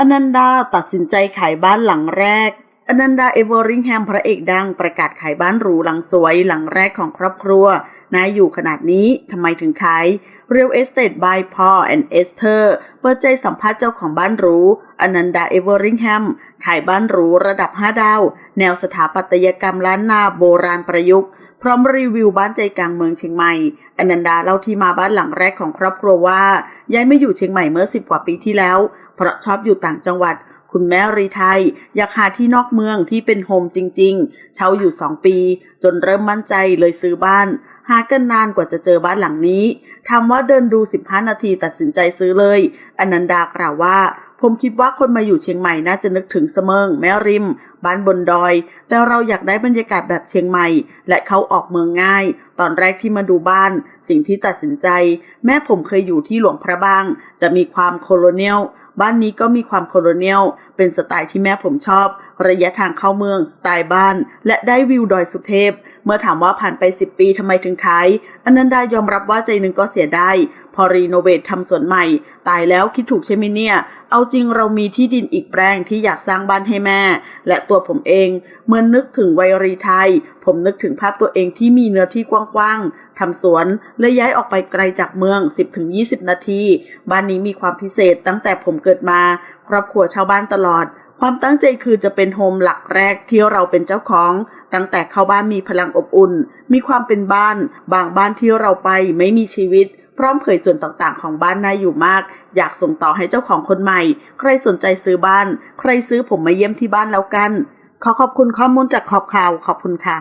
อนันดาตัดสินใจขายบ้านหลังแรก อนันดาเอเวอริงแฮมพระเอกดังประกาศขายบ้านหรูหลังสวยหลังแรกของครอบครัวนายอยู่ขนาดนี้ทำไมถึงขาย Real Estate by Paul and Esther เปิดใจสัมภาษณ์เจ้าของบ้านหรูอนันดาเอเวอริงแฮมขายบ้านหรูระดับ 5 ดาว แนวสถาปัตยกรรมล้านนาโบราณประยุกต์พร้อมรีวิวบ้านใจกลางเมืองเชียงใหม่ อนันดาเล่าที่มาบ้านหลังแรกของครอบครัวว่าย้ายมาอยู่เชียงใหม่เมื่อ 10 กว่าปีที่แล้ว เพราะชอบอยู่ต่างจังหวัด คุณแม่รีไทยอยากหาที่นอกเมืองที่เป็นโฮมจริง ๆ เช่าอยู่ 2 ปี จนเริ่มมั่นใจเลยซื้อบ้าน หากันนานกว่าจะเจอบ้านหลังนี้ทำว่าเดินดู 15 นาทีตัดสินใจซื้อเลย อนันดากล่าวว่า ผมคิดว่าคนมาอยู่เชียงใหม่น่าจะนึกถึงเสมิงแม่ริม บ้านบนดอย แต่เราอยากได้บรรยากาศแบบเชียงใหม่ และเขาออกเมืองง่าย ตอนแรกที่มาดูบ้าน สิ่งที่ตัดสินใจ แม่ผมเคยอยู่ที่หลวงพระบาง จะมีความโคโลเนียลบ้านนี้ก็มีความโคโลเนียล เป็นสไตล์ที่แม่ผมชอบ ระยะทางเข้าเมือง สไตล์บ้าน และได้วิวดอยสุเทพ เมื่อถามว่าผ่านไป 10 ปีทำไมถึงขายอนันดายอมรับว่าใจหนึ่งก็เสียไดายพอรีโนเวททำสวนใหม่ ตายแล้วคิดถูกใช่ไหมเนี่ย เอาจริงเรามีที่ดินอีกแปลงที่อยากสร้างบ้านให้แม่ และตัวผมเองเมื่อนึกถึงวัยรีไทย ผมนึกถึงภาพตัวเองที่มีเนื้อที่กว้างๆทำสวนเลยย้ายออกไปไกลจากเมือง 10-20 นาที บ้านนี้มีความพิเศษตั้งแต่ผมเกิดมา ครอบครัวชาวบ้านตลอด ความตั้งใจคือจะเป็นโฮมหลักแรกที่เราเป็นเจ้าของ ตั้งแต่เข้าบ้านมีพลังอบอุ่น มีความเป็นบ้าน บางบ้านที่เราไปไม่มีชีวิต พร้อมเผยส่วนต่างๆ ของบ้านน่าอยู่มาก อยากส่งต่อให้เจ้าของคนใหม่ ใครสนใจซื้อบ้าน ใครซื้อผมมาเยี่ยมที่บ้านแล้วกัน ขอขอบคุณข้อมูลจากขอบข่าวขอบคุณค่ะ